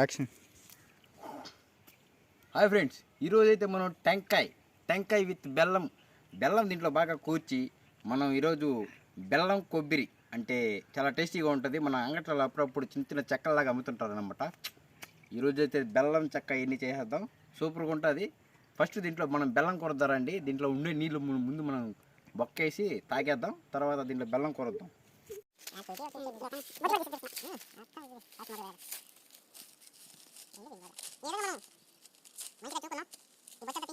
Action hi friends ఈరోజు అయితే మనం టెంకాయ్ టెంకాయ్ విత్ బెల్లం. బెల్లం దీంట్లో బాగా కూర్చి మనం ఈరోజు బెల్లం కొబ్బరి అంటే చాలా టేస్టీగా ఉంటుంది. మన అంగట్లో అప్పుడప్పుడు చిన్న చిన్న చెక్కల్లాగా అమ్ముతుంటారు అనమాట ఈరోజు అయితే బెల్లం చెక్క ఎన్ని చేసేద్దాం. సూపర్గా ఉంటుంది. ఫస్ట్ దీంట్లో మనం బెల్లం కొరద్దారండి దీంట్లో ఉండే నీళ్ళు ముందు మనం బొక్కేసి తాగేద్దాం. తర్వాత దీంట్లో బెల్లం కొరద్దాం. Ini bagaimana? Ini bagaimana? Mari kita cukur, no. Dibaca tapi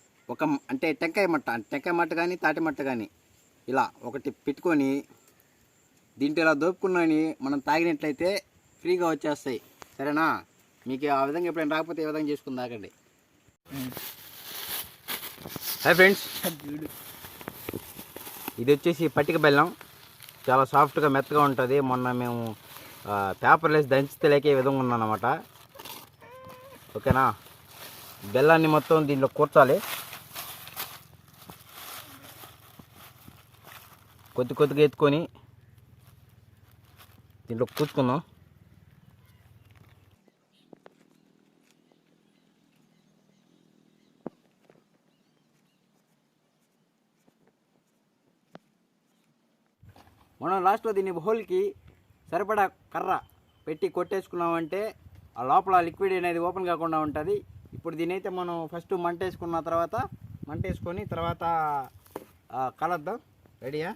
ఒక అంటే టెంకాయ మట్ట టెంకాయ మట్ట కానీ తాటి మట్ట కానీ ఇలా ఒకటి పెట్టుకొని దీంట్లో ఇలా దోపుకున్నాని మనం తాగినట్లయితే ఫ్రీగా వచ్చేస్తాయి. సరేనా? మీకు ఆ విధంగా ఎప్పుడైనా రాకపోతే ఈ విధంగా చేసుకుని తాగండి. Hi friends. ఇది వచ్చేసి పట్టిక బెల్లం. చాలా సాఫ్ట్గా మెత్తగా ఉంటుంది. మొన్న మేము పేపర్ వేసి దంచితే లేక ఈ విధంగా ఉన్నానమాట ఓకేనా? బెల్లాన్ని మొత్తం దీంట్లో కూర్చాలి. కొద్ది కొద్దిగా ఎత్తుకొని దీంట్లో కూర్చుకుందాం. మనం లాస్ట్లో దీన్ని హోల్కి సరిపడా కర్ర పెట్టి కొట్టేసుకున్నామంటే ఆ లోపల లిక్విడ్ అనేది ఓపెన్ కాకుండా ఉంటుంది. ఇప్పుడు దీనైతే మనం ఫస్ట్ మంట వేసుకున్న తర్వాత మంట వేసుకొని తర్వాత కలద్దాం. రెడీయా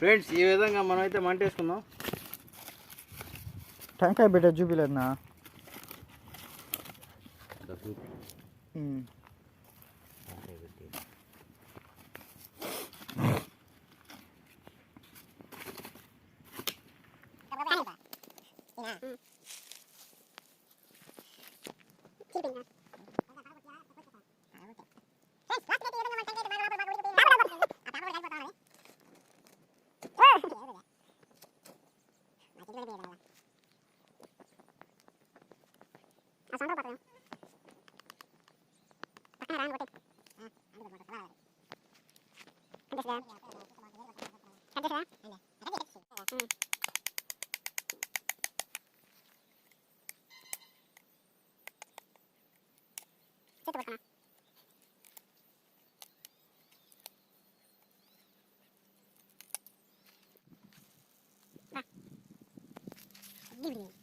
ఫ్రెండ్స్ ఈ విధంగా మనం అయితే మంట వేసుకుందాం టెంకాయ బిడ్డ ಸಂಭವ ಪಕ್ಕನ ರಾನ್ ಕೊಟ್ಟಿ Give me.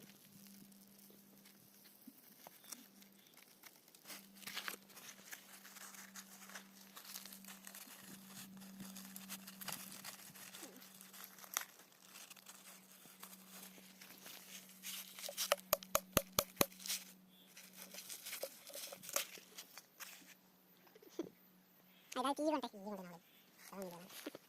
I like evil, that's evil. I don't know.